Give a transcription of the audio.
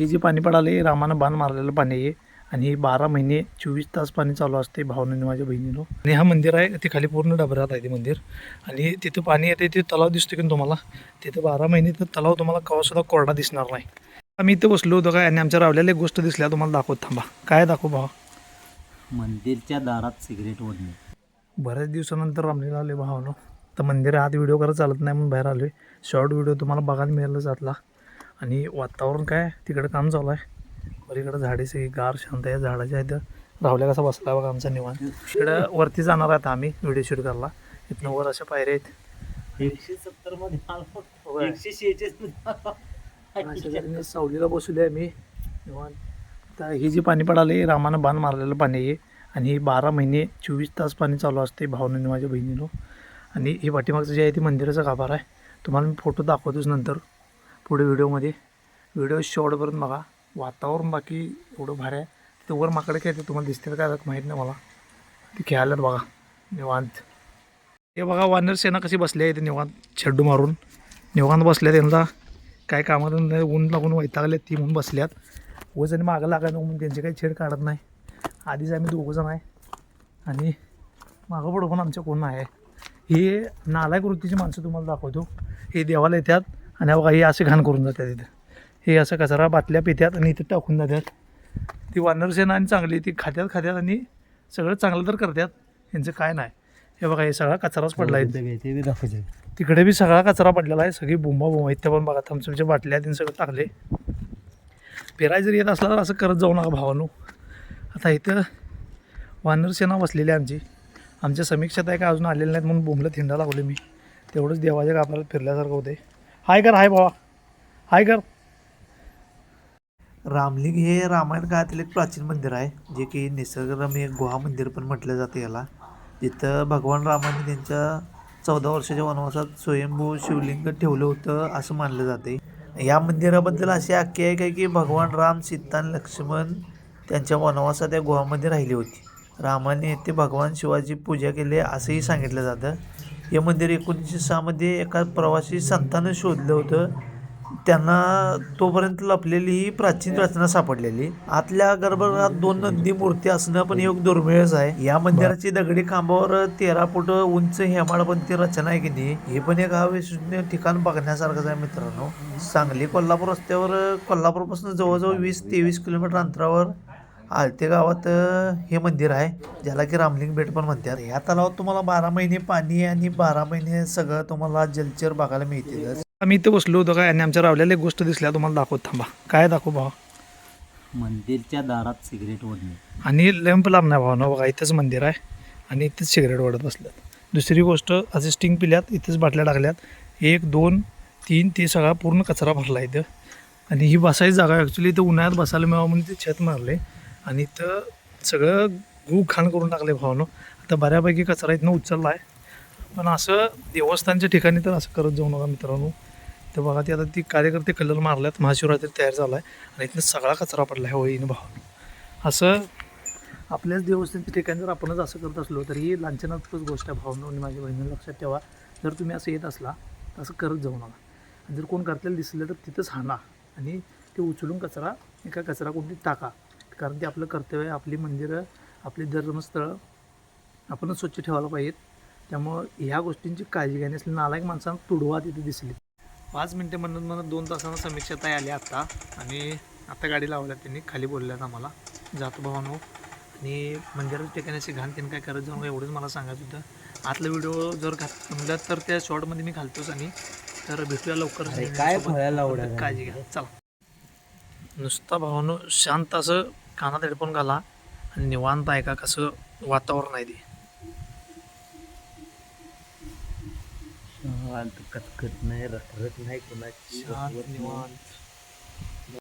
हे जे पाणी पडाले रामानं बाण मारलेलं पाणी आहे. आणि हे बारा महिने चोवीस तास पाणी चालू असते भावनेने माझ्या बहिणीनं आणि हा मंदिर आहे ते खाली पूर्ण डबऱ्यात आहे ते मंदिर. आणि तिथं पाणी येते ते तलाव दिसतो की तुम्हाला? तिथं बारा महिने तर तलाव तुम्हाला कवासुद्धा कोरडा दिसणार नाही. आम्ही इथं बसलो होतो काय आणि आमच्या रावल्याला एक गोष्ट दिसल्या तुम्हाला दाखवत थांबा. काय दाखव भावा? मंदिरच्या दारात सिगरेट ओढणे. बऱ्याच दिवसानंतर रामलीला आले भावानो. तर मंदिर आत व्हिडिओ करत चालत नाही म्हणून बाहेर आलो शॉर्ट व्हिडिओ तुम्हाला बघायला मिळालं जातला आणि वातावरण काय? तिकडे काम चालू आहे. पलीकडे झाडे सगळी गार शांत आहे. झाडाच्या इथं राहुल्या कसा बसला बघा आमचा निवांत. इकडं वरती जाणार आहे आम्ही व्हिडिओ शूट करायला. इथनं वर अशा पायऱ्या आहेत. एकशे सत्तरमध्ये. एकशे शेहेचाळीस सावलीला बसले आहे मी निवांत. तर ही जी पाणी पडाले रामानं बाण मारलेलं पाणी आहे. आणि हे बारा महिने चोवीस तास पाणी चालू असते भावनेने माझ्या बहिणीनं. आणि हे पाठीमागचं जे आहे ते मंदिराचा गाभार आहे. तुम्हाला मी फोटो दाखवतोच नंतर. पुढे व्हिडिओमध्ये. व्हिडिओ शॉर्टपर्यंत बघा. वातावरण बाकी एवढं भारी आहे. तिथं वर माकडे खेळते तुम्हाला दिसते काय माहीत नाही मला. ते खेळायला बघा. निवांत. हे बघा वानर सेना कशी बसली आहे इथे निवांत. छड्डू मारून. निवांत बसल्या त्यांना काय कामात नाही, ऊन लागून वैतागले ती म्हणून बसल्यात. उगाच आणि मागं लागायला म्हणून त्यांची काही छेड काढत नाही. आधीच आम्ही दोघंजण आहे. आणि मागं पुढं पण आमच्या कोण आहे. हे नालायक वृत्तीची माणसं तुम्हाला दाखवतो. हे देवाला येतात. आणि बघा हे असे घाण करून जातात इथं. हे असं कचरा बाटल्या पित्यात आणि इथं टाकून जातात ती वानरसेना आणि चांगली ती खात्यात खात्यात आणि सगळं चांगलं तर करतात यांचं काय नाही. हे बघा हे सगळा कचराच पडला आहे तिकडे बी सगळा कचरा पडलेला आहे. सगळी बोंबा बोंबा इथं पण बघा थमसमच्या बाटल्या त्यांनी सगळं टाकले फिरायला जर येत असला तर असं करत जाऊ नका भावानो. आता इथं वानरसेना बसलेली आहे आमची. आमच्या समीक्षात आहे का अजून आलेले नाहीत म्हणून बोंबलं थिंडा लागले मी. तेवढंच देवाच्या कापाला फिरल्यासारखं होते हाय कर हाय भावा. हाय कर. रामलिंग हे रामायण काळातील एक प्राचीन मंदिर आहे जे की निसर्गरम्य गुहा मंदिर पण म्हटलं जातं याला. जिथं भगवान रामाने त्यांच्या चौदा वर्षाच्या वनवासात स्वयंभू शिवलिंग ठेवलं होतं असं मानलं जाते. या मंदिराबद्दल अशी आख्यायिका आहे की भगवान राम सीता आणि लक्ष्मण त्यांच्या वनवासात या गुहामध्ये राहिली होती. रामाने येथे भगवान शिवाची पूजा केली असंही सांगितलं जातं. हे मंदिर एकोणीसशे सहामध्ये एका प्रवासी संतानं शोधलं होतं. त्यांना तोपर्यंत लपलेली ही प्राचीन रचना सापडलेली. आतल्या गर्भगृहात दोन नंदी मूर्ती असणं पण एक दुर्मिळच आहे. या मंदिराची दगडी खांबावर तेरा फूट उंच हेमाडपंथी रचना आहे की नाही हे पण एक अविश्वसनीय ठिकाण बघण्यासारखंच आहे मित्रांनो. सांगली कोल्हापूर रस्त्यावर कोल्हापूरपासून जवळजवळ वीस तेवीस किलोमीटर अंतरावर आलते गावात हे मंदिर आहे ज्याला की रामलिंग बेट पण म्हणतात. या तलावात तुम्हाला बारा महिने पाणी आणि बारा महिने सगळं तुम्हाला जलचर बघायला मिळतील. आम्ही इथं बसलो होतो काय आणि आमच्या रावल्याला एक गोष्ट दिसल्या तुम्हाला दाखवत थांबा. काय दाखव भावा? मंदिरच्या दारात सिगरेट ओढणे. आणि लॅम्प लांब नाही भावना बघा इथंच मंदिर आहे आणि इथंच सिगरेट ओढत बसल्यात. दुसरी गोष्ट असे स्टिंग पिल्यात इथंच बाटल्या टाकल्यात. एक दोन तीन ते सगळा पूर्ण कचरा भरला इथं. आणि ही बसायची जागा ॲक्च्युली इथं उन्हाळ्यात बसायला मिळावं म्हणून ते छत मारले. आणि तर सगळं गू खाण करून टाकले भावानं. आता बऱ्यापैकी कचरा इथनं उचलला आहे पण असं देवस्थानच्या ठिकाणी तर असं करत जाऊ नका मित्रांनो. तर बघा ते आता ती कार्यकर्ते कलर मारल्यात. महाशिवरात्री तयार झाला आहे आणि इथनं सगळा कचरा पडला आहे होईन भावानं. असं आपल्याच देवस्थानच्या ठिकाणी जर आपणच असं करत असलो तर ही लांछनात्मक गोष्ट आहे भावनं आणि माझ्या बहिणीने लक्षात ठेवा. जर तुम्ही असं येत असला तर असं करत जाऊ नका. आणि जर कोण करताना दिसलं तर तिथंच हाणा. आणि ते उचलून कचरा एका कचरा कोणती टाका. कारण ते आपलं कर्तव्य आहे आपली मंदिरं आपली धर्मस्थळं आपणच स्वच्छ ठेवायला पाहिजेत. त्यामुळं ह्या गोष्टींची काळजी असली नालायक माणसांना तुडवा तिथे दिसली. पाच मिनटे म्हणत म्हणत दोन तासांना समीक्षा ताई आली आता आणि आता गाडी लावल्या त्यांनी खाली बोलल्यात आम्हाला. जातो भावानो आणि मंदिराच्या ठिकाणी अशी घाण त्यांनी काय करत जाऊन एवढंच मला सांगायचं होतं. आतला व्हिडिओ जर घात जमला तर त्या शॉर्टमध्ये मी घालतोच आणि तर भेटूया लवकर. काय काळजी घ्या. चला. नुसता भावानो शांत असं कानात हेडफोन घाला आणि निवांत ऐका कसं वातावरण आहे ते. कटकट नाही रखरख नाही कोणाची. शांत निवांत.